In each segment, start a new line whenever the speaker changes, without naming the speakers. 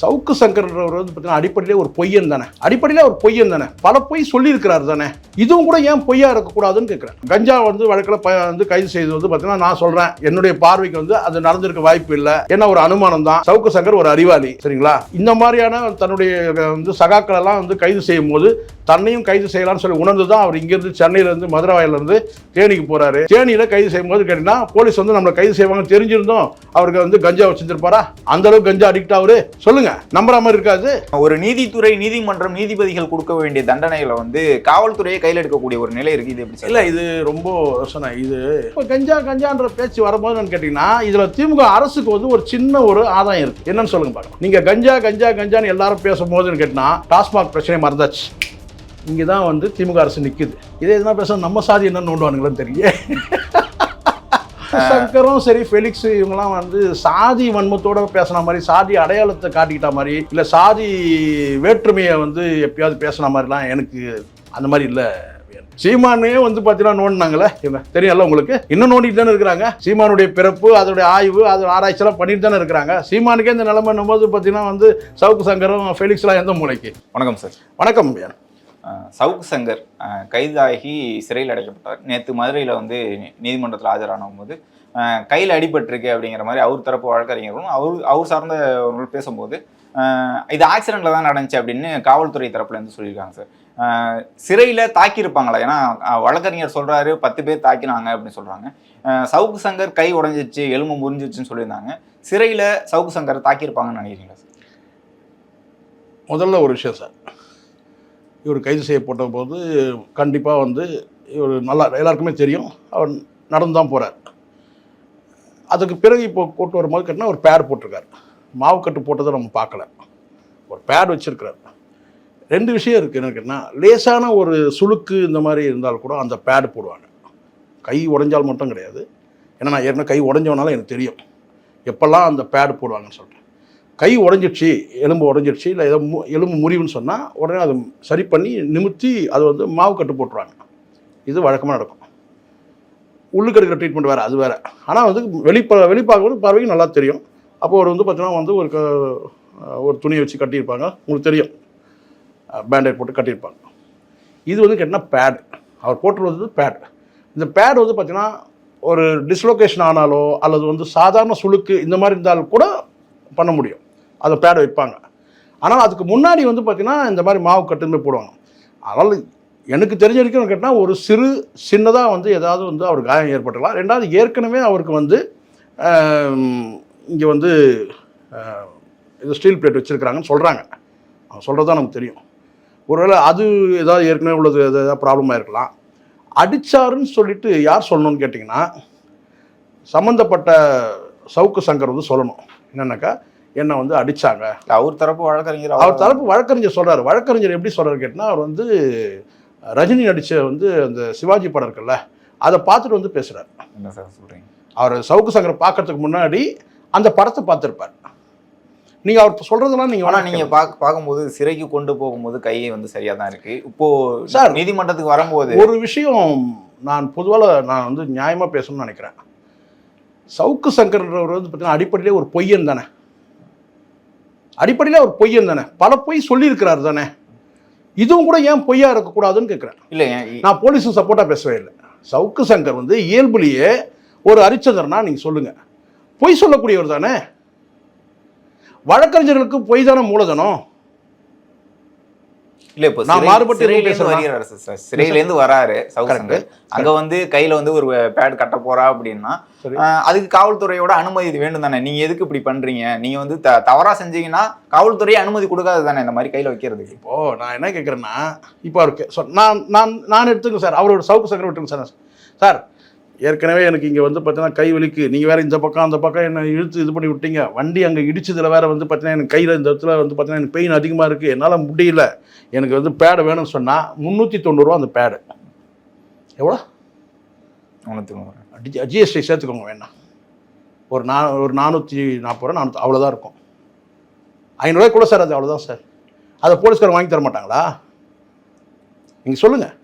சவுக்கு சங்கர்ன்றவர் வந்து பார்த்தீங்கன்னா அடிப்படையிலே ஒரு பொய்யன் தானே. அடிப்படையிலே ஒரு பொய்யன் தானே. பல பொய் சொல்லியிருக்கிறார் தானே. இதுவும் கூட ஏன் பொய்யா இருக்கக்கூடாதுன்னு கேட்குறேன். கஞ்சா வந்து வழக்கில் வந்து கைது செய்தது வந்து பார்த்தீங்கன்னா நான் சொல்கிறேன் என்னுடைய பார்வைக்கு வந்து அது நடந்திருக்க வாய்ப்பு இல்லை. ஏன்னா ஒரு அனுமானம் தான். சவுக்கு சங்கர் ஒரு அறிவாளி. சரிங்களா? இந்த மாதிரியான தன்னுடைய வந்து சகாக்கள் எல்லாம் வந்து கைது செய்யும் போது தன்னையும் கைது செய்யலாம்னு சொல்லி உணர்ந்து தான் அவர் இங்கேருந்து சென்னையிலேருந்து மதுரை வாயிலிருந்து தேனிக்கு போகிறாரு தேனியில் கைது செய்யும்போது கேட்டிங்கன்னா போலீஸ் வந்து நம்மளை கைது செய்வாங்க தெரிஞ்சிருந்தோம். அவருக்கு வந்து கஞ்சா வச்சிருப்பாரா அந்தளவுக்கு கஞ்சா அடிக்ட் ஆகுது. சொல்லுங்க. நம்புற மாதிரி இருக்காது.
ஒரு நீதித்துறை நீதிமன்றம் நீதிபதிகள் கொடுக்க வேண்டிய தண்டனைகளை வந்து காவல்துறையை கையில் எடுக்கக்கூடிய ஒரு நிலை இருக்கு. இது எப்படி
இல்ல இது ரொம்ப யோசனை. இது இப்போ கஞ்சா கஞ்சான்ற பேச்சு வரும்போது கேட்டீங்கன்னா இதுல திமுக அரசுக்கு வந்து ஒரு சின்ன ஒரு ஆதாயம் இருக்கு. என்னன்னு சொல்லுங்க பார்க்கலாம் நீங்க கஞ்சா கஞ்சா கஞ்சான்னு எல்லாரும் பேசும்போதுன்னு கேட்டினா டாஸ்மாக் பிரச்சனை மறந்தாச்சு. இங்கே தான் வந்து திமுக அரசு நிற்குது இதே எதுனா பேச நம்ம சாதி என்னன்னு நோண்டுவானுங்களேன்னு தெரியல. சங்கரும் சரி ஃபெலிக்ஸ் இவங்கெல்லாம் வந்து சாதி வன்மத்தோட பேசின மாதிரி சாதி அடையாளத்தை காட்டிக்கிட்ட மாதிரி இல்லை சாதி வேற்றுமையை வந்து எப்பயாவது பேசின மாதிரிலாம் எனக்கு அந்த மாதிரி இல்லை. சீமானே வந்து பார்த்தீங்கன்னா நோண்டினாங்களே என்ன தெரியும்ல உங்களுக்கு? இன்னும் நோண்டிட்டு தானே இருக்கிறாங்க. சீமானுடைய பிறப்பு அதோடைய ஆய்வு அதோட ஆராய்ச்சியெல்லாம் பண்ணிட்டு தானே இருக்கிறாங்க. சீமானுக்கே இந்த நிலைமை போது பார்த்தீங்கன்னா வந்து சவுக்கு சங்கரும் ஃபெலிக்ஸ்லாம் எந்த மூளைக்கு
வணக்கம் சார்.
வணக்கம்
சவுக்கு சங்கர் கைதாகி சிறையில் அடைக்கப்பட்டார். நேற்று மதுரையில் வந்து நீதிமன்றத்தில் ஆஜரானும் போது கையில் அடிபட்டிருக்கு அப்படிங்கிற மாதிரி அவர் தரப்பு வழக்கறிஞர்களும் அவர் அவர் சார்ந்தவர்கள் பேசும்போது இது ஆக்சிடெண்ட்டில் தான் நடந்துச்சு அப்படின்னு காவல்துறை தரப்புலேருந்து சொல்லியிருக்காங்க சார். சிறையில் தாக்கியிருப்பாங்களா? ஏன்னா வழக்கறிஞர் சொல்கிறாரு பத்து பேர் தாக்கினாங்க அப்படின்னு சொல்கிறாங்க சவுக்கு சங்கர் கை உடஞ்சிச்சு எலும்பு முறிஞ்சிச்சுன்னு சொல்லியிருந்தாங்க. சிறையில் சவுக்கு சங்கர் தாக்கியிருப்பாங்கன்னு நினைக்கிறீங்களா சார்?
முதல்ல ஒரு விஷயம் சார். இவர் கைது செய்யப்பட்ட போது கண்டிப்பாக வந்து இவர் நல்லா எல்லாருக்குமே தெரியும். அவர் நடந்து தான் போகிறார் அதுக்கு பிறகு இப்போ கூட்டு வரும்போது கேட்டால் ஒரு பேர் போட்டிருக்கார். மாவுக்கட்டு போட்டதை நம்ம பார்க்கல. ஒரு பேட் வச்சுருக்கிறார். ரெண்டு விஷயம் இருக்குது என்ன கேட்டால் லேசான ஒரு சுளுக்கு இந்த மாதிரி இருந்தால் கூட அந்த பேடு போடுவாங்க. கை உடஞ்சால் மட்டும் கிடையாது. ஏன்னா நான் ஏற்கனவே கை உடைஞ்சவனால எனக்கு தெரியும். எப்போல்லாம் அந்த பேடு போடுவாங்கன்னு சொல்லிட்டு. கை உடஞ்சிடுச்சு எலும்பு உடஞ்சிடுச்சு இல்லை ஏதோ மு எலும்பு முறிவுன்னு சொன்னால் உடனே அதை சரி பண்ணி நிமித்தி அது வந்து மாவு கட்டு போட்டுருவாங்க. இது வழக்கமாக நடக்கும். உள்ளுக்கு எடுக்கிற ட்ரீட்மெண்ட் வேறு அது வேறு. ஆனால் வந்து வெளிப்ப வெளிப்பார்க்கும்போது பார்வைக்கு நல்லா தெரியும். அப்போ ஒரு வந்து பார்த்தீங்கன்னா வந்து ஒரு க- ஒரு துணியை வச்சு கட்டியிருப்பாங்க. உங்களுக்கு தெரியும். பேண்டேட் போட்டு கட்டியிருப்பாங்க. இது வந்து கேட்டிங்கன்னா பேட் அவர் போட்டுருவது பேட் இந்த பேட் வந்து பார்த்திங்கன்னா ஒரு டிஸ்லொகேஷன் ஆனாலோ அல்லது வந்து சாதாரண சுளுக்கு இந்த மாதிரி இருந்தாலும் கூட பண்ண முடியும். அதை பேட வைப்பாங்க. ஆனால் அதுக்கு முன்னாடி வந்து பார்த்திங்கன்னா இந்த மாதிரி மாவு கட்டுமே போடுவாங்க. அதனால் எனக்கு தெரிஞ்ச வரைக்கும் கேட்டால் ஒரு சிறு சின்னதாக வந்து ஏதாவது வந்து அவர் காயம் ஏற்பட்டுக்கலாம். ரெண்டாவது ஏற்கனவே அவருக்கு வந்து இங்கே வந்து இது ஸ்டீல் பிளேட் வச்சுருக்கிறாங்கன்னு சொல்கிறாங்க அவங்க சொல்கிறது தான் நமக்கு தெரியும். ஒருவேளை அது ஏதாவது ஏற்கனவே உள்ளது ஏதாவது ப்ராப்ளமாக இருக்கலாம் அடிச்சாருன்னு சொல்லிட்டு யார் சொல்லணும்னு கேட்டிங்கன்னா சம்மந்தப்பட்ட சவுக்கு சங்கர் வந்து சொல்லணும். என்னன்னாக்கா என்னை வந்து அடிச்சாங்க.
அவர் தரப்பு வழக்கறிஞர்
அவர் தரப்பு வழக்கறிஞர் சொல்றாரு. வழக்கறிஞர் எப்படி சொல்றாரு கேட்டினா அவர் வந்து ரஜினி நடிச்ச வந்து அந்த சிவாஜி படம் இருக்குல்ல அதை பார்த்துட்டு வந்து பேசுறாரு.
என்ன சார் சொல்றீங்க?
அவர் சவுக்கு சங்கர் பார்க்கறதுக்கு முன்னாடி அந்த படத்தை பார்த்துருப்பார். நீங்க அவர் சொல்றதெல்லாம் நீங்க
ஆனா
வேணா
நீங்க பாக்க பார்க்கும்போது சிறைக்கு கொண்டு போகும்போது கை வந்து சரியா தான் இருக்கு. இப்போ
சார்.
நீதிமன்றத்துக்கு வரும்போது
ஒரு விஷயம் நான் பொதுவாக நான் வந்து நியாயமா பேசணும்னு நினைக்கிறேன். சவுக்கு சங்கர்ன்றவர் வந்து பார்த்தீங்கன்னா அடிப்படையிலே ஒரு பொய்யன் தானே. அடிப்படையிலே ஒரு பொய்யன் தானே. பல பொய் சொல்லியிருக்கிறார் தானே. இதுவும் கூட ஏன் பொய்யா இருக்கக்கூடாதுன்னு கேட்குறேன்
இல்ல
நான் போலீஸும் சப்போர்ட்டாக பேசவே இல்லை. சவுக்கு சங்கர் வந்து இயல்புலேயே ஒரு அரிச்சதர்னா நீங்கள் சொல்லுங்கள் பொய் சொல்லக்கூடியவர் தானே. வழக்கறிஞர்களுக்கு பொய் தானே மூலதனம்.
இல்ல இப்போ
நான் மாறுபட்டு எதுவும்
சிறையில இருந்து
பேசலாம்.
வருகிறாரு சார் சார். சிறையில இருந்து வராரு. சங்கர். அங்க வந்து கையில வந்து ஒரு பேட் கட்ட போறா அப்படின்னா அதுக்கு காவல்துறையோட அனுமதி வேண்டும் தானே? நீங்க எதுக்கு இப்படி பண்றீங்க? நீங்க வந்து த- தவறா செஞ்சீங்கன்னா காவல்துறை அனுமதி கொடுக்காது தானே இந்த மாதிரி கையில வைக்கிறதுக்கு?
இப்போ நான் என்ன கேட்குறேன்னா இப்போ அவருக்கு நான் நான் நான் எடுத்துங்க சார். அவரோட சவுக்கு சங்கர் விட்டுங்க சார். சார் ஏற்கனவே எனக்கு இங்கே வந்து பார்த்தீங்கன்னா கை வலிக்கு. நீங்கள் வேற இந்த பக்கம் அந்த பக்கம் என்ன இழுத்து இது பண்ணி விட்டீங்க. வண்டி அங்கே இடிச்சதுல வேற வந்து பார்த்தீங்கன்னா எனக்கு கையில் இந்த இடத்துல வந்து பார்த்தீங்கன்னா எனக்கு பெயின் அதிகமாக இருக்குது என்னால் முடியல. எனக்கு வந்து பேடு வேணும்னு சொன்னால் முந்நூற்றி தொண்ணூறுரூவா அந்த பேடு எவ்வளோ?
உனக்கு
ஜிஎஸ்டி சேர்த்துக்கோங்க வேணாம் ஒரு நா ஒரு நானூற்றி நாற்பது ரூபா நானூற்றி அவ்வளோதான் இருக்கும். ஐநூறுரூவா கூட சார் அது அவ்வளோதான் சார். அதை போலீஸ்காரர் வாங்கி தர மாட்டாங்களா? நீங்கள் சொல்லுங்கள்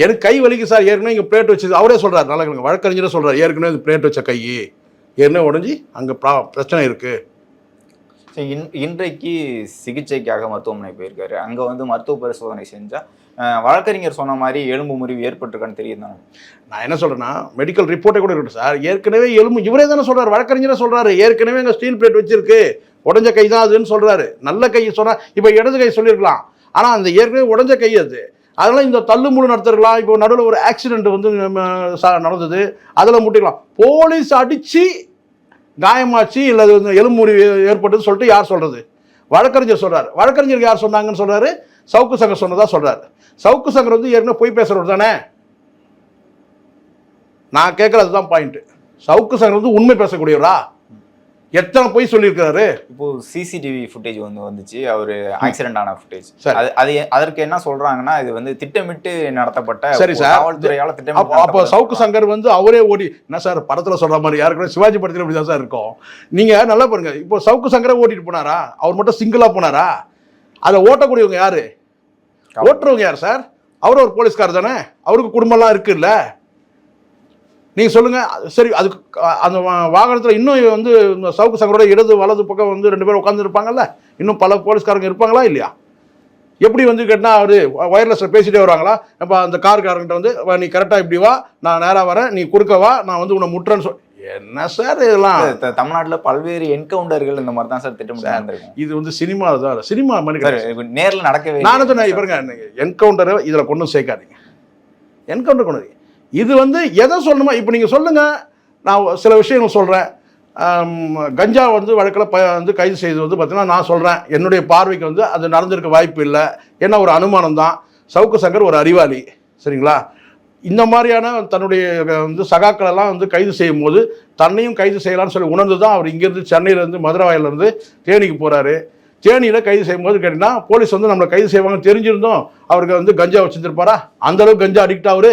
எனக்கு கை வலிக்கு சார் ஏற்கனவே இங்கே பிளேட் வச்சு அவரே சொல்கிறார் நல்லா கேளுங்க வழக்கறிஞரே சொல்கிறார் ஏற்கனவே இந்த பிளேட் வச்ச கை ஏற்கனவே உடஞ்சி அங்கே ப்ரா பிரச்சனை இருக்குது
இன்- இன்றைக்கு சிகிச்சைக்காக மருத்துவமனை போயிருக்காரு. அங்க வந்து மருத்துவ பரிசோதனை செஞ்சா அஹ், வழக்கறிஞர் சொன்ன மாதிரி எலும்பு முறிவு ஏற்பட்டிருக்கான்னு தெரியும்
நான் என்ன சொல்றேன்னா மெடிக்கல் ரிப்போர்ட்டே கூட இருக்கட்டும் சார். ஏற்கனவே எலும்பு இவரே தானே சொல்றாரு வழக்கறிஞரே சொல்றாரு. ஏற்கனவே எங்க ஸ்டீல் பிளேட் வச்சிருக்கு. உடஞ்ச கை தான் அதுன்னு சொல்றாரு. நல்ல கை சொன்னா இப்போ இடது கை சொல்லியிருக்கலாம். ஆனா அந்த ஏற்கனவே உடஞ்ச கை அது. அதெல்லாம் இந்த தள்ளுமுழு நடத்திருக்கலாம் இப்போ நடுவில் ஒரு ஆக்சிடென்ட் வந்து நடந்தது. அதில் முட்டிக்கலாம். போலீஸ் அடித்து காயமாச்சு இல்லை அது வந்து எலும்பு ஏற்பட்டுன்னு சொல்லிட்டு யார் சொல்கிறது வழக்கறிஞர் சொல்கிறார் வழக்கறிஞர் யார் சொன்னாங்கன்னு சொல்கிறாரு சவுக்கு சங்கர் சொன்னதாக சொல்கிறார் சவுக்கு சங்கர் வந்து ஏற்கனவே பொய் பேசுகிறவர் தானே? நான் கேட்குறது தான் பாயிண்ட்டு சவுக்கு சங்கர் வந்து உண்மை பேசக்கூடியவரா? எத்தனை பொய் சொல்லியிருக்கிறாரு?
இப்போ சிசிடிவி ஃபுட்டேஜ் வந்து வந்துச்சு. அவரு ஆக்சிடென்ட் ஆன ஃபுட்டேஜ்
சரி.
அது அது அதற்கு என்ன சொல்றாங்கன்னா இது வந்து திட்டமிட்டு நடத்தப்பட்ட
சரி சார்.
காவல்துறையால திட்டமிட்டு
அப்போ சவுக்கு சங்கர் வந்து அவரே ஓடி என்ன சார் படத்துல சொல்ற மாதிரி யாருக்குமே சிவாஜி படத்துல இப்படி தான் சார் இருக்கும். நீங்க நல்லா பாருங்க. இப்போ சவுக்கு சங்கரை ஓட்டிட்டு போனாரா? அவர் மட்டும் சிங்கிளா போனாரா? அதை ஓட்டக்கூடியவங்க யாரு? ஓட்டுறவங்க யார் சார்? அவர் ஒரு போலீஸ்கார் தானே? அவருக்கு குடும்பம்லாம் இருக்குல்ல? நீங்க சொல்லுங்க. சரி அதுக்கு அந்த வாகனத்துல இன்னும் வந்து இந்த சவுக்கு சங்கரோட இடது வலது பக்கம் வந்து ரெண்டு பேரும் உட்கார்ந்து இருப்பாங்கல்ல? இன்னும் பல போலீஸ்காரங்க இருப்பாங்களா இல்லையா? எப்படி வந்து கேட்டால் அவர் ஒயர்லெஸில் பேசிட்டே வருவாங்களா? இப்போ அந்த கார்காரங்கிட்ட வந்து "வா, நீ கரெக்டாக இப்படி வா நான் நேராக வரேன் நீ குறுக்க வா நான் வந்து உன்னை முட்டுறேன்னு சொல் என்ன சார் இதெல்லாம்?
தமிழ்நாட்டுல பல்வேறு என்கவுண்டர்கள் இந்த மாதிரி தான் சார் திட்டமிட்டு
இது வந்து சினிமா தான் சினிமா.
இப்ப நேர்ல நடக்கவே
நான் சொன்னேன் பாருங்க என்கவுண்டரை இதில் கொண்டு சேர்க்காதீங்க. என்கவுண்டர் கொண்டு. இது வந்து எதை சொல்லணுமோ இப்போ நீங்கள் சொல்லுங்க. நான் சில விஷயங்கள் சொல்கிறேன் கஞ்சா வந்து வழக்கில் ப வந்து கைது செய்தது வந்து பார்த்திங்கன்னா நான் சொல்கிறேன் என்னுடைய பார்வைக்கு வந்து அது நடந்திருக்க வாய்ப்பு இல்லை. என்ன ஒரு அனுமானம் தான். சவுக்கு சங்கர் ஒரு அறிவாளி. சரிங்களா? இந்த மாதிரியான தன்னுடைய வந்து சகாக்களெல்லாம் வந்து கைது செய்யும் போது தன்னையும் கைது செய்யலாம்னு சொல்லி உணர்ந்து தான் அவர் இங்கேருந்து சென்னையிலேருந்து மதுரவாயிலேருந்து தேனிக்கு போகிறாரு தேனியில் கைது செய்யும்போது கேட்டிங்கன்னா போலீஸ் வந்து நம்மளை கைது செய்வாங்க தெரிஞ்சிருந்தோம். அவருக்கு வந்து கஞ்சா வச்சுருப்பாரா அந்தளவுக்கு கஞ்சா அடிக்ட் அவரு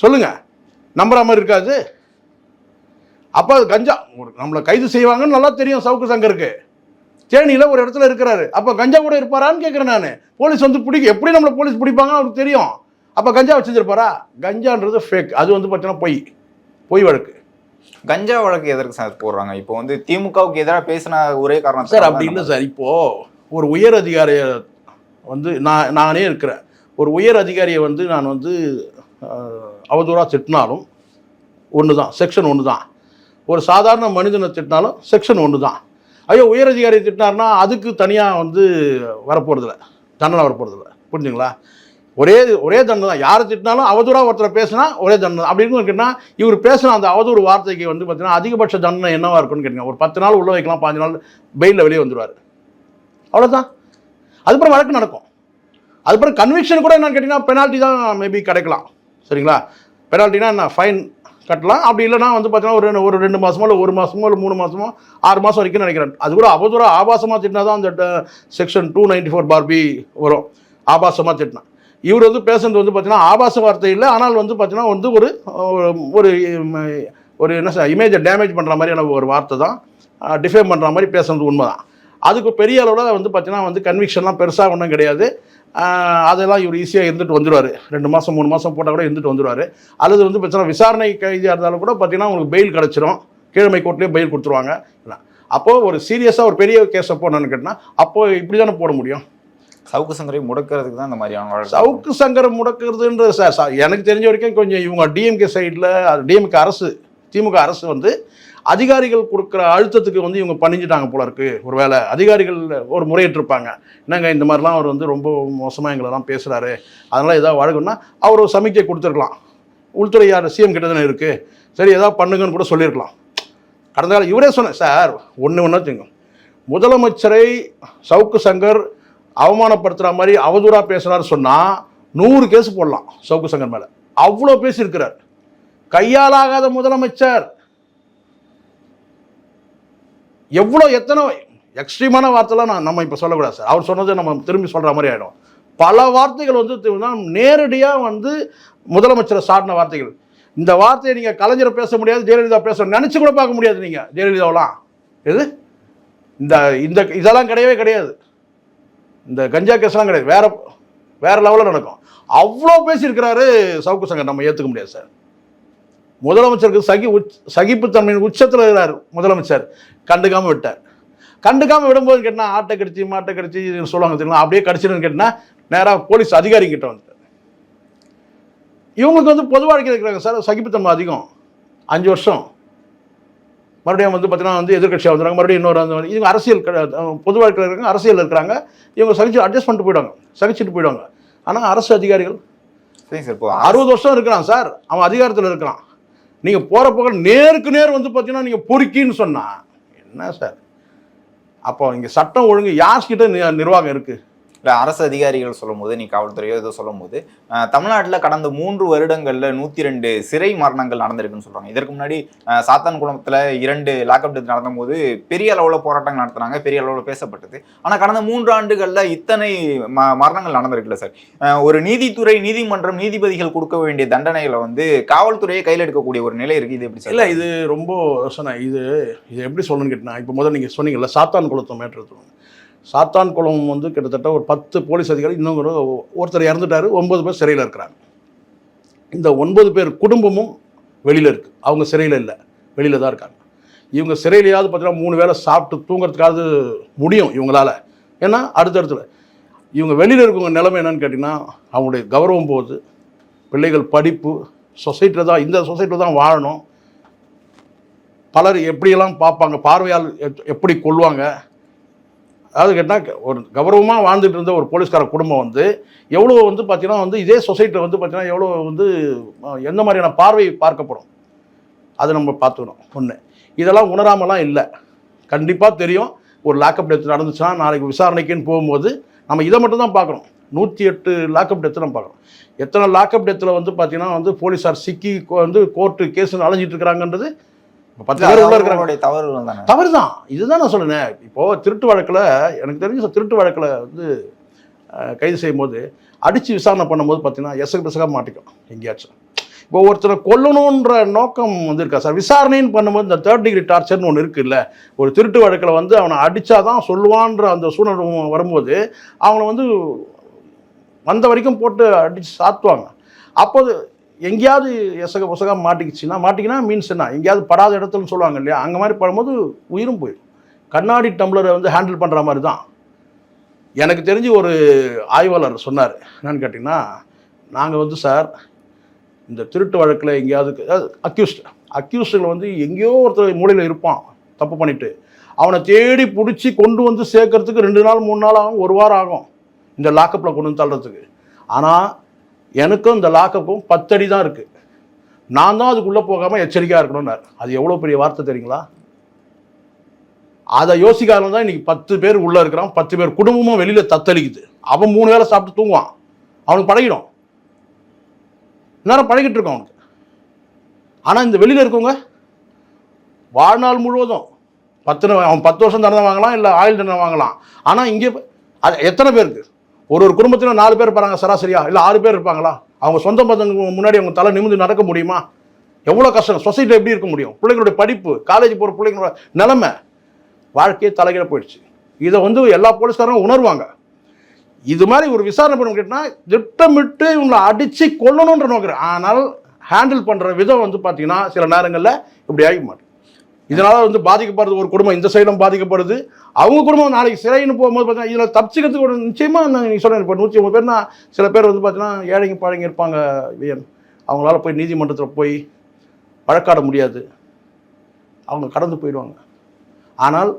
சொல்லுங்க. நம்புற மாதிரி இருக்காது அப்போ அது கஞ்சா நம்மளை கைது செய்வாங்கன்னு நல்லா தெரியும் சவுக்கு சங்கருக்கு. தேனியில் ஒரு இடத்துல இருக்கிறாரு. அப்போ கஞ்சா கூட இருப்பாரான்னு கேட்குறேன் நான். போலீஸ் வந்து பிடிக்க எப்படி நம்மளை போலீஸ் பிடிப்பாங்கன்னு அவருக்கு தெரியும். அப்போ கஞ்சா வச்சிருப்பாரா? கஞ்சான்றது ஃபேக் அது வந்து பார்த்தீங்கன்னா பொய். பொய் வழக்கு.
கஞ்சா வழக்கு எதற்கு சார் போடுறாங்க? இப்போ வந்து திமுகவுக்கு எதிராக பேசின ஒரே காரணம்
சார் அப்படி இல்லை சார். இப்போ ஒரு உயர் அதிகாரியை வந்து நான் நானே இருக்கிறேன். ஒரு உயர் அதிகாரியை வந்து நான் வந்து அவதூறாக திட்டினாலும் ஒன்று தான் செக்ஷன் ஒன்று தான் ஒரு சாதாரண மனிதனை திட்டினாலும் செக்ஷன் ஒன்று தான் ஐயோ உயர் திட்டினார்னா அதுக்கு தனியாக வந்து வரப்போகிறதில்ல தண்டனை வரப்போகிறதில்ல புரிஞ்சுங்களா? ஒரே ஒரே தண்டனை தான். யாரை திட்டினாலும் அவதூறாக ஒருத்தரை பேசினா ஒரே தண்டனை அப்படி இருக்கும் கேட்டால் இவர் பேசின அந்த அவதூறு வார்த்தைக்கு வந்து பார்த்தீங்கன்னா அதிகபட்ச தண்டனை என்னவாக இருக்குன்னு கேட்டுங்க ஒரு பத்து நாள் உள்ள வைக்கலாம் பாஞ்சு நாள் பெயிலில் வெளியே வந்துடுவார் அவ்வளோதான் அதுக்கப்புறம் வழக்கு நடக்கும். அதுக்கப்புறம் கன்விக்ஷன் கூட என்னன்னு கேட்டிங்கன்னா பெனால்ட்டி தான் மேபி கிடைக்கலாம். சரிங்களா? பெனால்ட்டினா என்ன? ஃபைன் கட்டலாம். அப்படி இல்லைன்னா வந்து பார்த்தீங்கன்னா ஒரு ரெண்டு- ஒரு ரெண்டு மாதமோ இல்லை ஒரு மாதமோ இல்லை மூணு மாதமோ ஆறு மாதம் வரைக்கும் நினைக்கிறேன். அது கூட அவதூற ஆபாசமாக திட்டினா தான் அந்த செக்ஷன் டூ நைன்டி ஃபோர் பார்பி வரும். ஆபாசமாக திட்டினா. இவர் வந்து பேசுறது வந்து பார்த்தீங்கன்னா ஆபாச வார்த்தை இல்லை. ஆனால் வந்து பார்த்தீங்கன்னா வந்து ஒரு ஒரு ஒரு- என்ன சார் இமேஜை டேமேஜ் பண்ணுற மாதிரியான ஒரு வார்த்தை தான். டிஃபேம் பண்ணுற மாதிரி பேசுறது உண்மை தான் அதுக்கு பெரிய அளவில் வந்து பார்த்தீங்கன்னா வந்து கன்விக்ஷன்லாம் பெருசாக ஒன்றும் கிடையாது. அதெல்லாம் இவர் ஈஸியாக இருந்துட்டு வந்துடுவார் ரெண்டு மாதம் மூணு மாதம் போட்டால் கூட இருந்துட்டு வந்துடுவார் அல்லது வந்து பிரச்சனை விசாரணை கைதியாக இருந்தாலும் கூட பார்த்தீங்கன்னா உங்களுக்கு பெயில் கிடச்சிரும். கீழமை கோர்ட்லேயே பெயில் கொடுத்துருவாங்க. அப்போது ஒரு சீரியஸாக ஒரு பெரிய கேஸை போடணும்னு கேட்டால் அப்போது இப்படி தானே போட முடியும்?
சவுக்கு சங்கரை முடக்கிறதுக்கு தான் இந்த மாதிரியான
சவுக்கு சங்கரம் முடக்கிறதுன்ற ச- ச- எனக்கு தெரிஞ்ச வரைக்கும் கொஞ்சம் இவங்க டிஎம்கே சைடில் டிஎம்கே அரசு திமுக அரசு வந்து அதிகாரிகள் கொடுக்குற அழுத்தத்துக்கு வந்து இவங்க பண்ணிஞ்சிட்டாங்க போல இருக்கு. ஒருவேளை அதிகாரிகள் ஒரு முறையிட்டிருப்பாங்க. என்னங்க இந்த மாதிரிலாம் அவர் வந்து ரொம்ப மோசமாக எங்களெல்லாம் பேசுகிறாரு அதனால் ஏதாவது வழங்குன்னா அவர் ஒரு சமிக்கை கொடுத்துருக்கலாம். உள்துறை யார் சிஎம் கிட்ட தானே இருக்குது சரி ஏதாவது பண்ணுங்கன்னு கூட சொல்லியிருக்கலாம். கடந்த காலம் இவரே சொன்னேன் சார் ஒன்று ஒன்றா தெரியும். முதலமைச்சரை சவுக்கு சங்கர் அவமானப்படுத்துகிற மாதிரி அவதூறாக பேசுகிறாரு சொன்னால் நூறு கேஸ் போடலாம் சவுக்கு சங்கர் மேலே. அவ்வளோ பேசியிருக்கிறார். கையாலாகாத முதலமைச்சர் எவ்வளோ எத்தனை எக்ஸ்ட்ரீமான வார்த்தைலாம் நான் நம்ம இப்போ சொல்லக்கூடாது சார். அவர் சொன்னதை நம்ம திரும்பி சொல்கிற மாதிரி ஆகிடும் பல வார்த்தைகள் வந்து நேரடியாக வந்து முதலமைச்சரை சாடின வார்த்தைகள். இந்த வார்த்தையை நீங்கள் கலைஞரை பேச முடியாது ஜெயலலிதா பேச நினச்சி கூட பார்க்க முடியாது நீங்கள் ஜெயலலிதாவெலாம் எது? இந்த இந்த இதெல்லாம் கிடையவே கிடையாது. இந்த கஞ்சா கேஸ்லாம் கிடையாது. வேற வேற லெவலில் நடக்கும். அவ்வளோ பேசியிருக்கிறாரு சவுக்கு சங்கர் நம்ம ஏற்றுக்க முடியாது சார். முதலமைச்சருக்கு சகி உச் சகிப்புத்தன்மையின் உச்சத்தில் இருக்கிறார் முதலமைச்சர். கண்டுக்காம விட்டார். கண்டுக்காம விடும்போது கேட்டா ஆட்டை கடிச்சு மாட்டை கடிச்சு சொல்லுவாங்க தெரியுமா? அப்படியே கடிச்சிருன்னு கேட்டா நேராக போலீஸ் அதிகாரி கிட்ட வந்துட்டார். இவங்களுக்கு வந்து பொது வாழ்க்கையில் இருக்கிறாங்க சார் சகிப்புத்தன்மை அதிகம். அஞ்சு வருஷம். மறுபடியும் வந்து பார்த்தீங்கன்னா வந்து எதிர்கட்சியாக வந்துடுறாங்க மறுபடியும் இன்னொரு வந்து இவங்க அரசியல் பொது வாழ்க்கையில் இருக்காங்க அரசியல் இருக்கிறாங்க. இவங்க சகிச்சு அட்ஜஸ்ட் பண்ணிட்டு போயிடுவாங்க சகிச்சுட்டு போயிடுவாங்க. ஆனால் அரசு அதிகாரிகள்
சரிங்க சார் இப்போ
அறுபது வருஷம் இருக்கிறான் சார். அவன் அதிகாரத்தில் இருக்கிறான். நீங்கள் போகிற போக நேருக்கு நேர் வந்து பார்த்தீங்கன்னா நீங்கள் பொறுக்கின்னு சொன்னால் என்ன சார்? அப்போ இங்கே சட்டம் ஒழுங்கு யார்கிட்ட நி- நிர்வாகம் இருக்குது
இல்லை அரசு அதிகாரிகள் சொல்லும்போது நீ காவல்துறையோ ஏதோ சொல்லும்போது தமிழ்நாட்டில் கடந்த மூன்று வருடங்களில் நூற்றி ரெண்டு சிறை மரணங்கள் நடந்திருக்குன்னு சொல்கிறாங்க இதற்கு முன்னாடி சாத்தான்குளத்தில் இரண்டு லாக்அப் டெத் நடந்தபோது பெரிய அளவில் போராட்டங்கள் நடத்துனாங்க பெரிய அளவில் பேசப்பட்டது. ஆனால் கடந்த மூன்று ஆண்டுகளில் இத்தனை ம- மரணங்கள் நடந்திருக்குல்ல சார். ஒரு நீதித்துறை நீதிமன்றம் நீதிபதிகள் கொடுக்க வேண்டிய தண்டனைகளை வந்து காவல்துறையை கையில் எடுக்கக்கூடிய ஒரு நிலை இருக்குது. இது எப்படி சார்?
இல்லை இது ரொம்ப சொன்னேன் இது இது எப்படி சொல்லணும்னு கேட்டால் இப்போ முதல்ல நீங்கள் சொன்னீங்கல்ல சாத்தான் குளத்தை மேற்று சாத்தான் குளம் வந்து கிட்டத்தட்ட ஒரு பத்து போலீஸ் அதிகாரி இன்னும் ஒருத்தர் இறந்துட்டாரு ஒன்பது பேர் சிறையில் இருக்கிறாங்க. இந்த ஒன்பது பேர் குடும்பமும் வெளியில் இருக்குது அவங்க சிறையில் இல்லை வெளியில் தான் இருக்காங்க. இவங்க சிறையிலையாவது பார்த்தீங்கன்னா மூணு வேளை சாப்பிட்டு தூங்குறதுக்காவது முடியும் இவங்களால. ஏன்னா அடுத்தடுத்துல இவங்க வெளியில் இருக்கவங்க நிலைமை என்னன்னு கேட்டிங்கன்னா அவங்களுடைய கௌரவம் போகுது பிள்ளைகள் படிப்பு சொசைட்டியில் தான் இந்த சொசைட்டியில் தான் வாழணும். பலர் எப்படியெல்லாம் பார்ப்பாங்க பார்வையால் எப்படி கொள்வாங்க அதாவது கேட்டால் ஒரு கௌரவமாக வாழ்ந்துட்டு இருந்த ஒரு போலீஸ்கார குடும்பம் வந்து எவ்வளோ வந்து பார்த்தீங்கன்னா வந்து இதே சொசைட்டியில் வந்து பார்த்தீங்கன்னா எவ்வளோ வந்து எந்த மாதிரியான பார்வை பார்க்கப்படும்? அதை நம்ம பார்த்துக்கணும் ஒன்று இதெல்லாம் உணராமலாம் இல்லை. கண்டிப்பாக தெரியும். ஒரு லாக்அப் டெத் நடந்துச்சுன்னா நாளைக்கு விசாரணைக்குன்னு போகும்போது நம்ம இதை மட்டும் தான் பார்க்கணும். நூற்றி எட்டு லாக்அப் டெத்து நம்ம பார்க்கணும். எத்தனை லாக்அப் டெத்தில் வந்து பார்த்தீங்கன்னா வந்து போலீஸார் சிக்கி வந்து கோர்ட்டு கேஸ் அலைஞ்சிட்டு இருக்கிறாங்கன்றது பத்து பேர் உள்ள
அவங்களுடைய தவறுகள் தானே.
தவறு தான் இதுதான் நான் சொல்லுனேன். இப்போ திருட்டு வழக்கில் எனக்கு தெரிஞ்ச திருட்டு வழக்கில் வந்து கைது செய்யும்போது அடித்து விசாரணை பண்ணும்போது பார்த்தீங்கன்னா எசகு பிசகாக மாட்டிக்கும் எங்கேயாச்சும். இப்போ ஒருத்தரை கொல்லணுன்ற நோக்கம் வந்து இருக்கா சார் விசாரணைன்னு பண்ணும்போது இந்த தேர்ட் டிகிரி டார்ச்சர்னு ஒன்று இருக்குல்ல ஒரு திருட்டு வழக்கில் வந்து அவனை அடித்தாதான் சொல்லுவான்ற அந்த சூழ்நிலை வரும்போது அவனை வந்து வந்த வரைக்கும் போட்டு அடித்து சாத்துவாங்க. அப்போது எங்கேயாவது எசக பொசகா மாட்டிக்கிச்சுன்னா மாட்டிக்கினா மீன்ஸ் என்ன? எங்கேயாவது படாத இடத்துலன்னு சொல்லுவாங்க இல்லையா? அங்கே மாதிரி படும்போது உயிரும் போயிடும். கண்ணாடி டம்ளரை வந்து ஹேண்டில் பண்ணுற மாதிரி தான் எனக்கு தெரிஞ்சு ஒரு ஆய்வாளர் சொன்னார். என்னன்னு கேட்டிங்கன்னா நாங்கள் வந்து சார் இந்த திருட்டு வழக்கில் எங்கேயாவது அக்யூஸ்ட் அக்யூஸ்டில் வந்து எங்கேயோ ஒருத்தர் மூலையில் இருப்பான் தப்பு பண்ணிவிட்டு அவனை தேடி பிடிச்சி கொண்டு வந்து சேர்க்கறதுக்கு ரெண்டு நாள் மூணு நாள் ஆகும் ஒரு வாரம் ஆகும் இந்த லாக்கப்பில் கொண்டு வந்து தள்ளுறதுக்கு. ஆனால் எனக்கும் இந்த லாக்கப்பும் பத்தடி தான் இருக்குது நான் தான் அதுக்குள்ளே போகாமல் எச்சரிக்கையாக இருக்கணும்னார். அது எவ்வளோ பெரிய வார்த்தை தெரியுங்களா? அதை யோசிக்காமல் தான் இன்னைக்கு பத்து பேர் உள்ளே இருக்கிறான். பத்து பேர் குடும்பமும் வெளியில் தத்தளிக்குது. அவன் மூணு வேளை சாப்பிட்டு தூங்குவான். அவனுக்கு பழகிடும். நேரம் பழகிட்டு இருக்கான் அவனுக்கு. ஆனால் இந்த வெளியில் இருக்கவங்க வாழ்நாள் முழுவதும் பத்து அவன் பத்து வருஷம் தண்டனை வாங்கலாம் இல்லை ஆயுள் தண்டனை வாங்கலாம். ஆனால் இங்கே அது எத்தனை பேருக்கு? ஒரு ஒரு குடும்பத்தில் நாலு பேர் இருப்பாங்க சராசரியா? இல்லை ஆறு பேர் இருப்பாங்களா? அவங்க சொந்த பந்தங்க முன்னாடி அவங்க தலை நிமிந்து நடக்க முடியுமா? எவ்வளோ கஷ்டம். சொசைட்டியில் எப்படி இருக்க முடியும்? பிள்ளைங்களுடைய படிப்பு காலேஜ் போகிற பிள்ளைங்களோட நிலமை வாழ்க்கையே தலைகீழ போயிடுச்சு. இதை வந்து எல்லா போலீஸ்காரங்களும் உணர்வாங்க. இது மாதிரி ஒரு விசாரணை பண்ண கேட்டால் திட்டமிட்டு இவங்களை அடித்து கொல்லணுன்ற நோக்கிறேன் ஆனால் ஹேண்டில் பண்ணுற விதம் வந்து பார்த்தீங்கன்னா சில நேரங்களில் இப்படி ஆகி மாட்டேன் இதனால் வந்து பாதிக்கப்படுறது ஒரு குடும்பம். இந்த சைடும் பாதிக்கப்படுது. அவங்க குடும்பம் நாளைக்கு சிறைன்னு போகும்போது பார்த்தீங்கன்னா இதில் தப்பிச்சுக்கிறதுக்கு ஒரு நிச்சயமாக நான் நீங்கள் சொன்னேன் இப்போ நூற்றி ஐம்பது பேர்னா சில பேர் வந்து பார்த்தீங்கன்னா ஏழைங்க பாழைங்க இருப்பாங்க வியன் அவங்களால போய் நீதிமன்றத்தில் போய் வழக்காட முடியாது. அவங்க கடந்து போயிடுவாங்க. ஆனால்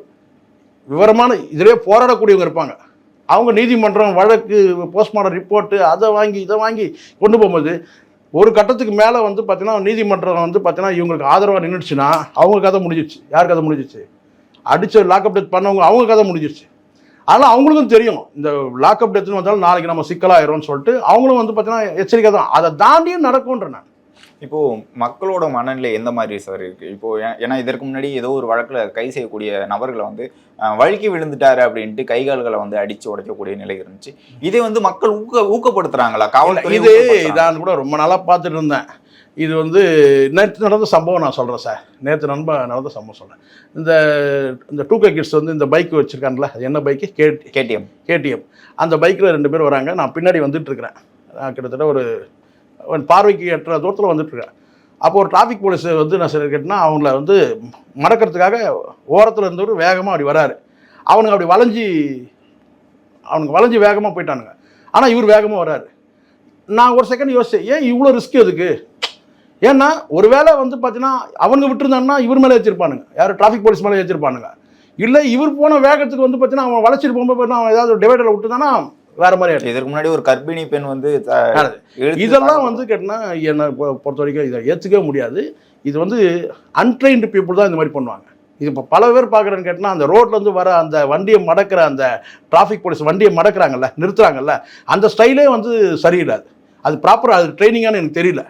விவரமான இதிலே போராடக்கூடியவங்க இருப்பாங்க. அவங்க நீதிமன்றம் வழக்கு போஸ்ட்மார்டம் ரிப்போர்ட்டு அதை வாங்கி இதை வாங்கி கொண்டு போகும்போது ஒரு கட்டத்துக்கு மேலே வந்து பார்த்தீங்கன்னா நீதிமன்றம் வந்து பார்த்தீங்கன்னா இவங்களுக்கு ஆதரவாக நின்றுச்சுன்னா அவங்க கதை முடிஞ்சிச்சு யார் கதை முடிஞ்சிச்சு அடித்த லாக்அப் டெத் பண்ணவங்க அவங்க கதை முடிஞ்சிருச்சு. ஆனால் அவங்களுக்கும் தெரியும். இந்த லாக்அப் டெத்னு வந்தாலும் நாளைக்கு நம்ம சிக்கலாயிரும்னு சொல்லிட்டு அவங்களும் வந்து பார்த்தீங்கன்னா எச்சரிக்கை தான். அதை தாண்டியும் நடக்கும்ன்ற நான்.
இப்போ மக்களோட மனநிலை எந்த மாதிரி சார் இருக்கு? இப்போ ஏன்னா இதற்கு முன்னாடி ஏதோ ஒரு வழக்குல கைது செய்யக்கூடிய நபர்களை வந்து வழுக்கி விழுந்துட்டாரு அப்படின்ட்டு கை கால்களை வந்து அடிச்சு உடைக்கக்கூடிய நிலை இருந்துச்சு. இதை வந்து மக்கள் ஊக்க ஊக்கப்படுத்துறாங்களா? காவல்துறை
இது? நான் கூட ரொம்ப நாளாக பார்த்துட்டு இருந்தேன். இது வந்து நேற்று நடந்த சம்பவம் நான் சொல்கிறேன் சார் நேற்று நண்ப நடந்த சம்பவம் சொல்கிறேன் இந்த இந்த டூ கே கிட்ஸ் வந்து இந்த பைக் வச்சுருக்காங்கல்ல அது என்ன பைக்கு? கேடி
கேடிஎம்
கேடிஎம் அந்த பைக்கில் ரெண்டு பேர் வராங்க. நான் பின்னாடி வந்துட்டு இருக்கிறேன். கிட்டத்தட்ட ஒரு பார்வைக்கு எட்டுற தூரத்தில் வந்துட்டு அப்போ ஒரு டிராஃபிக் போலீஸ் வந்து நான் சரி கேட்டேன்னா அவங்கள வந்து மறக்கிறதுக்காக ஓரத்தில் இருந்தவர் வேகமாக அப்படி வராரு. அவனுங்க அப்படி வளைஞ்சி அவனுங்க வளைஞ்சி வேகமாக போயிட்டானுங்க. ஆனால் இவர் வேகமாக வராரு. நான் ஒரு செகண்ட் யோசிச்சேன் ஏன் இவ்வளோ ரிஸ்க் எதுக்கு? ஏன்னா ஒருவேளை வந்து பார்த்தீங்கன்னா அவனுங்க விட்டுருந்தாங்கன்னா இவர் மேலே வச்சிருப்பானுங்க யார் டிராஃபிக் போலீஸ் மேலே வச்சிருப்பானுங்க இல்லை இவர் போன வேகத்துக்கு வந்து பார்த்தீங்கன்னா அவன் வளைச்சிட்டு போகும்போது அவன் ஏதாவது டிவைடரில் விட்டுருந்தானா வேற மாதிரி
இதற்கு முன்னாடி ஒரு கர்ப்பிணி பெண் வந்து
இதெல்லாம். வந்து கேட்டினா என்னை பொறுத்த வரைக்கும் இதை ஏற்றுக்கவே முடியாது. இது வந்து அன்ட்ரெயின்டு பீப்புள் தான் இந்த மாதிரி பண்ணுவாங்க. இது இப்போ பல பேர் பார்க்குறேன்னு கேட்டினா அந்த ரோட்ல இருந்து வர அந்த வண்டியை மடக்கிற அந்த டிராஃபிக் போலீஸ் வண்டியை மடக்குறாங்கல்ல நிறுத்துறாங்கல்ல அந்த ஸ்டைலே வந்து சரியில்லை அது. ப்ராப்பராக அது ட்ரைனிங்கானு எனக்கு தெரியல.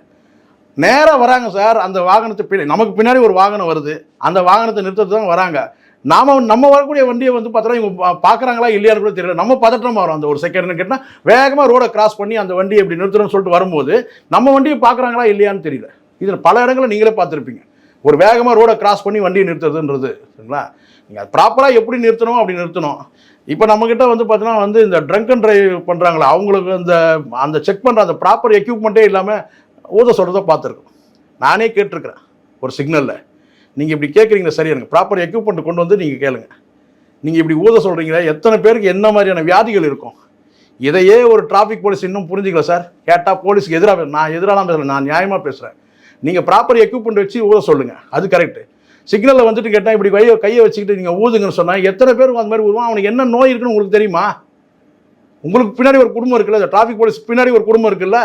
நேராக வராங்க சார் அந்த வாகனத்தை பின்னாடி நமக்கு பின்னாடி ஒரு வாகனம் வருது. அந்த வாகனத்தை நிறுத்தத்துக்கு தான் வராங்க. நாம நம்ம வரக்கூடிய வண்டியை வந்து பார்த்தோன்னா இவங்க பா- இல்லையா இல்லையான்னு கூட தெரியல. நம்ம பதட்டம் வரும். அந்த ஒரு செகண்ட்னு கேட்டால் வேகமாக ரோடை கிராஸ் பண்ணி அந்த வண்டியை இப்படி நிறுத்தணும்னு சொல்லிட்டு வரும்போது நம்ம வண்டியை பார்க்குறாங்களா இல்லையான்னு தெரியல. இதில் பல இடங்களில் நீங்களே பார்த்துருப்பீங்க. ஒரு வேகமாக ரோடை கிராஸ் பண்ணி வண்டியை நிறுத்துறதுன்றது சரிங்களா? நீங்கள் ப்ராப்பராக எப்படி நிறுத்தணும் அப்படி நிறுத்தணும். இப்போ நம்மக்கிட்ட வந்து பார்த்தீங்கன்னா வந்து இந்த ட்ரங்க் அண்ட் ட்ரைவ் பண்ணுறாங்களா அவங்களுக்கு அந்த அந்த செக் பண்ணுற அந்த ப்ராப்பர் எக்யூப்மெண்ட்டே இல்லாமல் ஊத சொல்கிறத பார்த்துருக்கோம். நானே கேட்டிருக்கிறேன் ஒரு சிக்னலில் நீங்கள் இப்படி கேட்குறீங்களா சரி எனக்கு ப்ராப்பர் எக்யூப்மெண்ட் கொண்டு வந்து நீங்கள் கேளுங்க. நீங்கள் இப்படி ஊத சொல்கிறீங்களா எத்தனை பேருக்கு என்ன மாதிரியான வியாதிகள் இருக்கும்? இதையே ஒரு டிராஃபிக் போலீஸ் இன்னும் புரிஞ்சுக்கல சார். கேட்டால் போலீஸ்க்கு எதிராக நான் எதிராலாம் பேசுகிறேன் நான் நியாயமாக பேசுகிறேன் நீங்கள் ப்ராப்பர் எக்யூப்மெண்ட் வச்சு ஊத சொல்லுங்கள் அது கரெக்டு சிக்னலில் வந்துட்டு கேட்டால் இப்படி கையை கையை வச்சுக்கிட்டு நீங்கள் ஊதுங்கன்னு சொன்னால் எத்தனை பேருக்கு அந்த மாதிரி ஊதுவான்? அவனுக்கு என்ன நோய் இருக்குன்னு உங்களுக்கு தெரியுமா? உங்களுக்கு பின்னாடி ஒரு குடும்பம் இருக்குல்ல டிராஃபிக் போலீஸ் பின்னாடி ஒரு குடும்பம் இருக்குல்ல?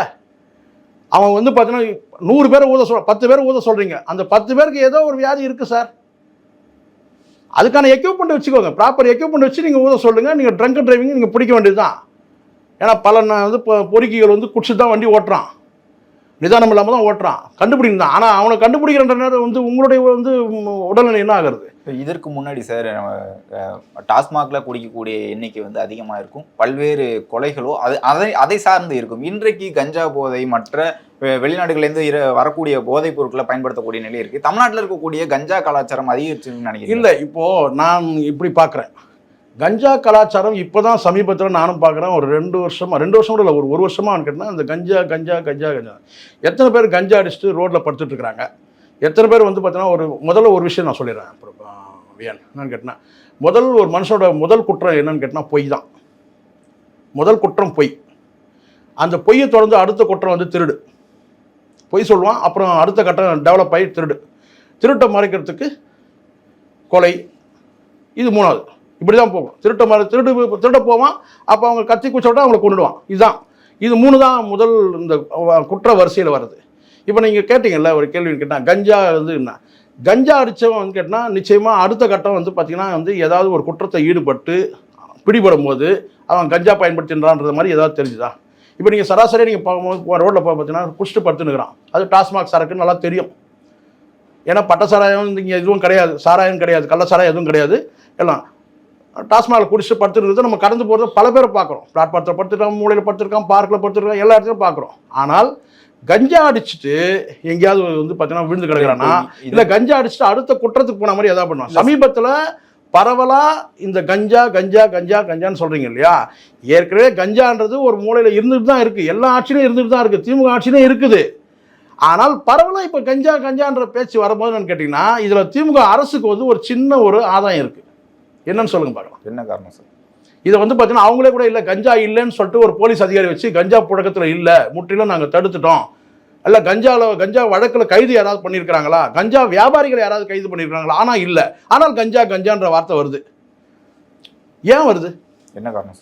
அவன் வந்து பார்த்தீங்கன்னா நூறு பேரை ஊத சொல் பத்து பேர் ஊத சொல்கிறீங்க அந்த பத்து பேருக்கு ஏதோ ஒரு வியாதி இருக்குது சார் அதுக்கான எக்யூப்மெண்ட் வச்சுக்கோங்க. ப்ராப்பர் எக்யூப்மெண்ட் வச்சு நீங்கள் ஊத சொல்லுங்கள் நீங்கள் ட்ரங்க் டிரைவிங் நீங்கள் பிடிக்க வேண்டியது தான் ஏன்னா பல வந்து இப்போ பொறுக்கிகள் வந்து குடிச்சு தான் வண்டி ஓட்டுறான். நிதானம் இல்லாமல் தான் ஓட்டுறான். கண்டுபிடிக்கணும் தான். ஆனால் அவனை கண்டுபிடிக்கிற நேரம் வந்து உங்களுடைய வந்து உடல்நிலை என்ன ஆகிறது?
இதற்கு முன்னாடி சார் நம்ம, குடிக்கக்கூடிய எண்ணிக்கை வந்து அதிகமாக இருக்கும். பல்வேறு கொலைகளோ அது அதை அதை சார்ந்து இருக்கும். இன்றைக்கு கஞ்சா போதை மற்ற வெ- வெளிநாடுகள்லேருந்து இர வரக்கூடிய போதைப் பொருட்களை பயன்படுத்தக்கூடிய நிலை இருக்குது தமிழ்நாட்டில் இருக்கக்கூடிய கஞ்சா கலாச்சாரம் அதிகரிச்சுன்னு நினைக்கிறேன்
இல்லை இப்போது நான் இப்படி பார்க்குறேன் கஞ்சா கலாச்சாரம் இப்போ தான் சமீபத்தில் நானும் பார்க்குறேன் ஒரு ரெண்டு வருஷமாக ரெண்டு வருஷம் கூட இல்லை ஒரு ஒரு வருஷமாக கேட்டால் அந்த கஞ்சா கஞ்சா கஞ்சா கஞ்சா. எத்தனை பேர் கஞ்சா அடிச்சுட்டு ரோட்டில் படுத்துட்டு இருக்கிறாங்க? எத்தனை பேர் வந்து பார்த்தீங்கன்னா ஒரு முதல்ல ஒரு விஷயம் நான் சொல்லிடுறேன் அப்புறம். ஆ, என்னன்னு கேட்டால் முதல் ஒரு மனுஷனோட முதல் குற்றம் என்னன்னு கேட்டினா பொய் தான். முதல் குற்றம் பொய். அந்த பொய்யை தொடர்ந்து அடுத்த குற்றம் வந்து திருடு. பொய் சொல்லுவான் அப்புறம் அடுத்த கட்டம் டெவலப் ஆகி திருடு. திருட்டை மறைக்கிறதுக்கு கொலை. இது மூணாவது. இப்படி தான் போகும். திருட்ட மறு திருடு திருட போவான் அப்போ அவங்க கத்தி குச்சோட்டா அவங்களை கொண்டுடுவான் இதுதான். இது மூணு தான் முதல் இந்த குற்ற வரிசையில் வருது இப்போ நீங்கள் கேட்டீங்கல்ல ஒரு கேள்வி கேட்டால் கஞ்சா வந்து என்ன? கஞ்சா அடித்தவன் வந்து கேட்டால் நிச்சயமாக அடுத்த கட்டம் வந்து பார்த்திங்கன்னா வந்து ஏதாவது ஒரு குற்றத்தை ஈடுபட்டு பிடிபடும் போது அவன் கஞ்சா பயன்படுத்தின்றான்றது மாதிரி ஏதாவது தெரிஞ்சுதா? இப்போ நீங்கள் சராசரியாக நீங்கள் பார்க்கும்போது ரோட்டில் பார்த்தீங்கன்னா குஷ்டு படுத்துனுக்குறான் அது டாஸ்மாக் சரக்குன்னு நல்லா தெரியும். ஏன்னா பட்ட சாராயம் இங்கே எதுவும் கிடையாது. சாராயம் கிடையாது. கள்ள சாராயம் எதுவும் கிடையாது. எல்லாம் டாஸ்மாகில் குடிச்சிட்டு படுத்துருக்கிறது நம்ம கடந்து போகிறத பல பேரை பார்க்குறோம். பிளாட்பாரத்தில் படுத்துருக்கான் மூலையில் படுத்துருக்கான் பார்க்கில் படுத்துருக்கான் எல்லா இடத்துலையும் பார்க்குறோம். ஆனால் கஞ்சா அடிச்சுட்டு எங்கேயாவது வந்து பார்த்தீங்கன்னா விழுந்து கிடக்குறானா இல்லை கஞ்சா அடிச்சுட்டு அடுத்த குற்றத்துக்கு போன மாதிரி எதாவது பண்ணுவான். சமீபத்தில் பரவலா இந்த கஞ்சா கஞ்சா கஞ்சா கஞ்சான்னு சொல்றீங்க இல்லையா? ஏற்கனவே கஞ்சான்றது ஒரு மூலையில் இருந்துட்டு தான் இருக்கு. எல்லா ஆட்சியிலும் இருந்துட்டு தான் இருக்கு. திமுக ஆட்சியிலும் இருக்குது. ஆனால் பரவலாக இப்போ கஞ்சா கஞ்சான்ற பேச்சு வரும்போது என்னன்னு கேட்டிங்கன்னா இதில் திமுக அரசுக்கு வந்து ஒரு சின்ன ஒரு ஆதாயம் இருக்குது என்னன்னு சொல்லுங்க பார்க்கலாம்.
என்ன காரணம் சார்?
இதை வந்து பார்த்தீங்கன்னா அவங்களே கூட இல்லை கஞ்சா இல்லைன்னு சொல்லிட்டு ஒரு போலீஸ் அதிகாரி வச்சு கஞ்சா புழக்கத்தில் இல்லை முற்றிலும் நாங்கள் தடுத்துட்டோம். அல்ல கஞ்சாவில் கஞ்சா வழக்கில் கைது யாராவது பண்ணியிருக்கிறாங்களா கஞ்சா வியாபாரிகள் யாராவது கைது பண்ணியிருக்காங்களா ஆனால் இல்லை. ஆனால் கஞ்சா கஞ்சான்ற வார்த்தை வருது. ஏன் வருது?
என்ன காரணம்?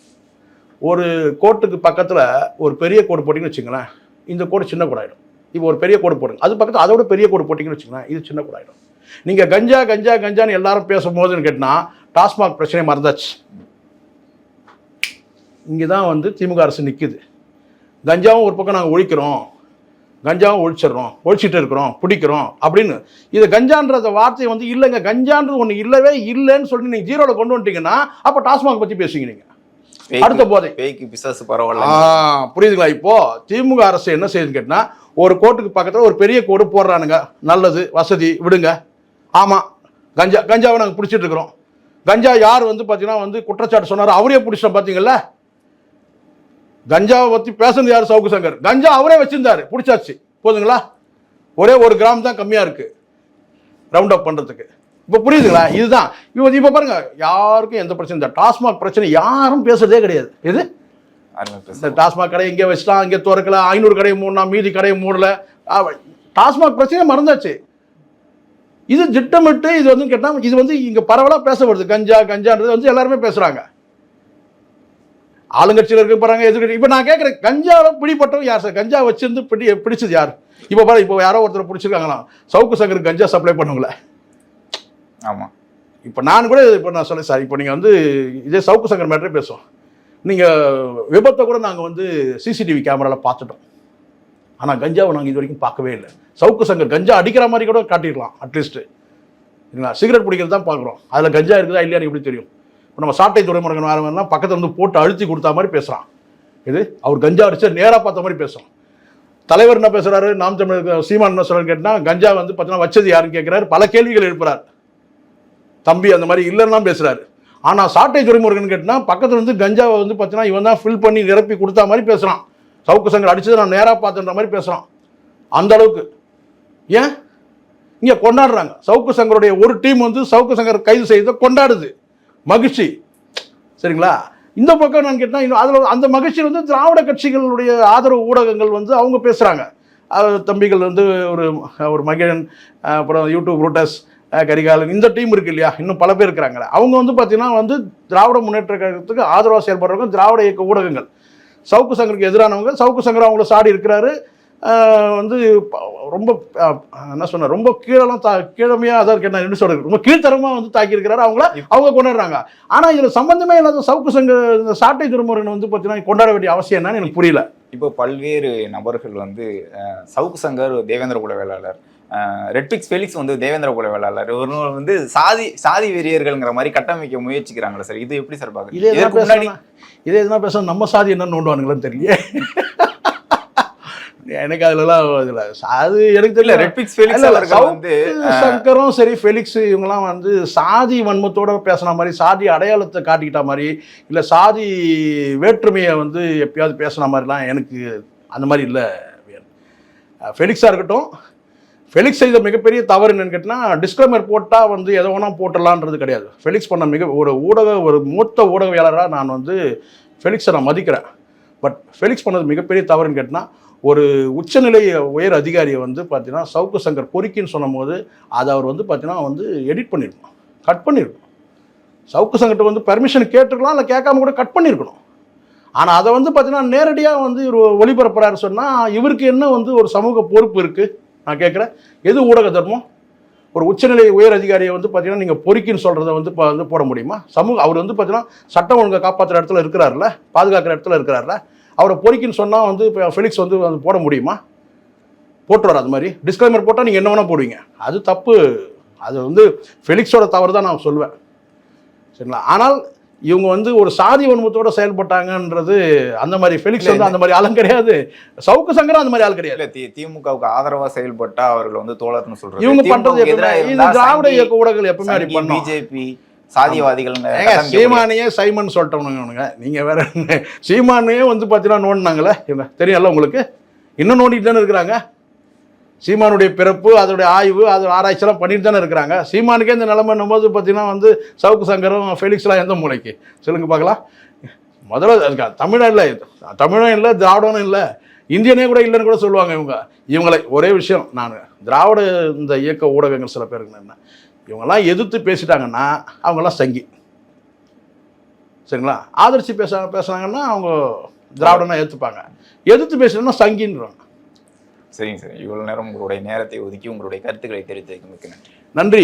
ஒரு கோட்டுக்கு பக்கத்தில் ஒரு பெரிய கோடு போட்டிங்கன்னு வச்சுங்களேன் இந்த கோடு சின்ன கோடாயிடும் இப்போ ஒரு பெரிய கோடு போடுங்க. அது பக்கத்தில் அதோட பெரிய கோடு போட்டிங்கன்னு வச்சுங்களேன் இது சின்ன கோடாயிடும் நீங்கள் கஞ்சா கஞ்சா கஞ்சான்னு எல்லாரும் பேசும்போதுன்னு கேட்டினா டாஸ்மாக் பிரச்சனை மறந்தாச்சு இங்கே தான் வந்து திமுக அரசு நிற்குது கஞ்சாவும் ஒரு பக்கம் நாங்கள் ஒழிக்கிறோம். கஞ்சாவும் ஒழிச்சிடுறோம். ஒழிச்சிட்டு இருக்கிறோம். பிடிக்கிறோம். அப்படின்னு இது கஞ்சான்றத வார்த்தையை வந்து இல்லைங்க. கஞ்சான்றது ஒன்று இல்லவே இல்லைன்னு சொல்லிட்டு நீங்கள் ஜீரோவில் கொண்டு வந்துட்டீங்கன்னா அப்போ டாஸ்மாக் பற்றி பேசுவீங்க நீங்கள் அடுத்த போதை.
பேய்க்கு பிசாசு பரவாயில்ல
புரியுதுங்களா? இப்போ திமுக அரசு என்ன செய்யுதுன்னு கேட்டினா ஒரு கோட்டுக்கு பக்கத்தில் ஒரு பெரிய கோடு போடுறானுங்க. நல்லது வசதி விடுங்க. ஆமாம் கஞ்சா கஞ்சாவை நாங்கள் பிடிச்சிட்டு இருக்கிறோம். கஞ்சா யார் வந்து பார்த்தீங்கன்னா வந்து குற்றச்சாட்டு சொன்னாரோ அவரே பிடிச்சோம் பார்த்தீங்கல்ல கஞ்சாவை பற்றி பேசுனது யார்? சவுக்கு சங்கர். கஞ்சா அவரே வச்சிருந்தாரு. பிடிச்சாச்சு. போதுங்களா? ஒரே ஒரு கிராம் தான் கம்மியாக இருக்குது ரவுண்ட் அப் பண்ணுறதுக்கு இப்போ புரியுதுங்களா? இதுதான். இப்போ இப்போ பாருங்க. யாருக்கும் எந்த பிரச்சனை இந்த டாஸ்மாக் பிரச்சனை யாரும் பேசுறதே கிடையாது.
பேச
இந்த டாஸ்மாக் கடை இங்கே வச்சுட்டான் இங்கே திறக்கல ஐநூறு கடையை மூடனா மீதி கடையை மூடல. டாஸ்மாக் பிரச்சனையே மறந்தாச்சு. இது திட்டமிட்டு இது வந்து கேட்டால் இது வந்து இங்கே பரவலாக பேசப்படுது. கஞ்சா கஞ்சான்றது வந்து எல்லாருமே பேசுகிறாங்க ஆளுங்கட்சியில் இருக்க போகிறாங்க எதிர்கட்சி இப்போ நான் கேட்குறேன் கஞ்சாவை பிடிப்பட்டவங்க யார் சார்? கஞ்சா வச்சிருந்து பிடி பிடிச்சது யார்? இப்போ பாரு இப்போ யாரோ ஒருத்தர் பிடிச்சிருக்காங்களாம் சவுக்கு சங்கருக்கு கஞ்சா சப்ளை பண்ணுங்களே
ஆமா.
இப்போ நான் கூட இப்போ நான் சொல்ல சார் இப்போ நீங்கள் வந்து இதே சவுக்கு சங்கர் மேட்டரே பேசுவோம். நீங்கள் விபத்தை கூட நாங்கள் வந்து சிசிடிவி கேமராவில் பார்த்துட்டோம். ஆனால் கஞ்சாவை நாங்கள் இது வரைக்கும் பார்க்கவே இல்லை. சவுக்கு சங்கர் கஞ்சா அடிக்கிற மாதிரி கூட காட்டிடலாம் அட்லீஸ்ட்டு சரிங்களா சிகரெட் பிடிக்கிறது தான் பார்க்குறோம். அதில் கஞ்சா இருக்குதா இல்லையான்னு எப்படி தெரியும்? இப்போ நம்ம சாட்டை துறைமுருகன் வரவங்கலாம் பக்கத்தில் இருந்து போட்டு அழுத்தி கொடுத்தா மாதிரி பேசுகிறான் இது? அவர் கஞ்சா அடிச்சு நேராக பார்த்த மாதிரி பேசுகிறான் தலைவர் என்ன பேசுகிறாரு நாம் தமிழர் சீமான் என்ன சொல்கிறார் கேட்டால் கஞ்சா வந்து பார்த்தீங்கன்னா வச்சது யாருன்னு கேட்குறாரு பல கேள்விகள் எழுப்புறார். தம்பி அந்த மாதிரி இல்லைன்னா பேசுகிறாரு ஆனால் சாட்டை துறைமுருகன் கேட்டால் பக்கத்தில் இருந்து கஞ்சாவை வந்து பார்த்தீங்கன்னா இவன் தான் ஃபில் பண்ணி நிரப்பி கொடுத்தா மாதிரி பேசுகிறான் சவுக்கு சங்கர் அடிச்சது நான் நேராக பார்த்துன்ற மாதிரி பேசுகிறான் அந்த அளவுக்கு. ஏன்? இங்கே கொண்டாடுறாங்க. சவுக்கு சங்கருடைய ஒரு டீம் வந்து சவுக்கு சங்கர் கைது செய்ததை கொண்டாடுது. மகிழ்ச்சி. சரிங்களா? இந்த பக்கம் நான் கேட்டால் இன்னும் அதில் அந்த மகிழ்ச்சி வந்து திராவிட கட்சிகளுடைய ஆதரவு ஊடகங்கள் வந்து அவங்க பேசுகிறாங்க தம்பிகள் வந்து ஒரு ஒரு மகிழன் அப்புறம் யூடியூப் ரூட்டஸ் கரிகாலன் இந்த டீம் இருக்கு இல்லையா? இன்னும் பல பேர் இருக்கிறாங்களே அவங்க வந்து பார்த்தீங்கன்னா வந்து திராவிட முன்னேற்ற கழகத்துக்கு ஆதரவாக செயல்படுறவங்க திராவிட இயக்க ஊடகங்கள். சவுக்கு சங்கருக்கு எதிரானவங்க சவுக்கு சங்கர் அவங்கள சாடி இருக்கிறாரு வந்து ரொம்ப என்ன சொன்ன ரொம்ப கீழெல்லாம் தா கீழமையாக அதான் என்ன என்ன சொல்றது ரொம்ப கீழ்த்தரமாக வந்து தாக்கியிருக்கிறாரு. அவங்கள அவங்க கொண்டாடுறாங்க ஆனால் இதில் சம்பந்தமே இல்லாத சவுக்கு சங்க இந்த சாட்டை திருமுறைன்னு வந்து பார்த்தீங்கன்னா கொண்டாட வேண்டிய அவசியம் என்னன்னு எனக்கு புரியல.
இப்போ பல்வேறு நபர்கள் வந்து சவுக்கு சங்கர் தேவேந்திர குல வேளாளர் ரெட்பிக்ஸ் ஃபெலிக்ஸ் வந்து தேவேந்திர குல வேளாளர் ஒரு வந்து சாதி சாதி வெறியர்கள்ங்கிற மாதிரி கட்டமைக்க முயற்சிக்கிறாங்களே சார்? இது எப்படி சார் பாக்குறீங்க
இதே இதே எதுனா பேச நம்ம சாதி என்ன நோண்டுவானுங்களேன்னு தெரியல எனக்கு அதுலலாம் இதில் அது எனக்கு தெரியல.
ரெட்பிக்ஸ் ஃபெலிக்ஸ் வந்து
சங்கரும் சரி ஃபெலிக்ஸ் இவங்கெல்லாம் வந்து சாதி வன்மத்தோட பேசின மாதிரி சாதி அடையாளத்தை காட்டிக்கிட்ட மாதிரி இல்லை சாதி வேற்றுமையை வந்து எப்பயாவது பேசின மாதிரிலாம் எனக்கு அந்த மாதிரி இல்லை ஃபெலிக்ஸாக இருக்கட்டும் ஃபெலிக்ஸ் செய்த மிகப்பெரிய தவறு என்னன்னு கேட்டால் டிஸ்க்ளைமர் போட்டால் வந்து எதை வேணா போட்டலான்றது கிடையாது. ஃபெலிக்ஸ் பண்ண மிக ஒரு ஊடக ஒரு மூத்த ஊடகவியலராக நான் வந்து ஃபெலிக்ஸை நான் மதிக்கிறேன். பட் ஃபெலிக்ஸ் பண்ணது மிகப்பெரிய தவறுன்னு கேட்டால் ஒரு உச்சநிலை உயர் அதிகாரியை வந்து பார்த்தீங்கன்னா சவுக்கு சங்கர் பொறிக்கின்னு சொன்னபோது அதை அவர் வந்து பார்த்தீங்கன்னா வந்து எடிட் பண்ணியிருக்கணும் கட் பண்ணியிருக்கணும் சவுக்கு சங்கர்கிட்ட வந்து பெர்மிஷன் கேட்டிருக்கலாம் இல்லை கேட்காம கூட கட் பண்ணியிருக்கணும் ஆனால் அதை வந்து பார்த்தீங்கன்னா நேரடியாக வந்து இவர் ஒளிபரப்புறாரு சொன்னால் இவருக்கு என்ன வந்து ஒரு சமூக பொறுப்பு இருக்குது நான் கேட்குறேன். எது ஊடக தர்மம்? ஒரு உச்சநிலை உயர் அதிகாரியை வந்து பார்த்தீங்கன்னா நீங்கள் பொறிக்கின்னு சொல்கிறத வந்து இப்போ வந்து போட முடியுமா? சமூக அவர் வந்து பார்த்தீங்கன்னா சட்டம் ஒழுங்கை காப்பாற்றுற இடத்துல இருக்கிறார்ல பாதுகாக்கிற இடத்துல இருக்கிறார்ல அவரை பொறுக்கின்னு சொன்னால் வந்து இப்போ ஃபெலிக்ஸ் வந்து வந்து போட முடியுமா? போட்டுருவார் அது மாதிரி. டிஸ்க்ளைமர் போட்டால் நீங்கள் என்ன வேணால் போடுவீங்க. அது தப்பு. அது வந்து ஃபெலிக்ஸோட தவறு தான் நான் சொல்லுவேன் சரிங்களா? ஆனால் இவங்க வந்து ஒரு சாதி வன்மத்தோட செயல்பட்டாங்கன்றது அந்த மாதிரி ஃபெலிக்ஸ் வந்து அந்த மாதிரி ஆளும் கிடையாது. சவுக்கு சங்கரும் அந்த மாதிரி ஆள் கிடையாது.
திமுகவுக்கு ஆதரவா செயல்பட்டா அவர்கள் வந்து தோழர்னு சொல்றது.
இவங்க பண்றது எப்பவுமே இது திராவிட இயக்க ஊடகங்கள் எப்பவுமே
பிஜேபி சாதிவாதிகள்
சீமானையே சைமன் சொல்லிட்டோம்னுங்க நீங்க வேற? சீமானையே வந்து பார்த்தீங்கன்னா நோண்டினாங்களே தெரியும்ல உங்களுக்கு? இன்னும் நோண்டிட்டு தானே இருக்கிறாங்க? சீமானுடைய பிறப்பு அதோடைய ஆய்வு அது ஆராய்ச்சியெல்லாம் பண்ணிட்டு தானே இருக்கிறாங்க. சீமானுக்கே இந்த நிலைமைன்னும் போது பார்த்தீங்கன்னா வந்து சவுக்கு சங்கரும் ஃபெலிக்ஸ்லாம் எந்த மூலைக்கு? சொல்லுங்க பார்க்கலாம். முதல்ல தமிழன் இல்லை தமிழும் இல்லை திராவிடனும் இல்லை இந்தியனே கூட இல்லைன்னு கூட சொல்லுவாங்க இவங்க. இவங்களை ஒரே விஷயம் நான் திராவிட இந்த இயக்க ஊடகங்கள் சில பேருக்கு என்ன இவங்கெல்லாம் எதிர்த்து பேசிட்டாங்கன்னா அவங்கெல்லாம் சங்கி. சரிங்களா? ஆதரிச்சு பேச பேசுனாங்கன்னா அவங்க திராவிடனா ஏற்றுப்பாங்க எதிர்த்து பேசுனா சங்கின்றாங்க
சரிங்க சார். இவ்வளவு நேரம் உங்களுடைய நேரத்தை ஒதுக்கி உங்களுடைய கருத்துக்களை தெரிவித்ததுக்கு மிக்க நன்றி.
நன்றி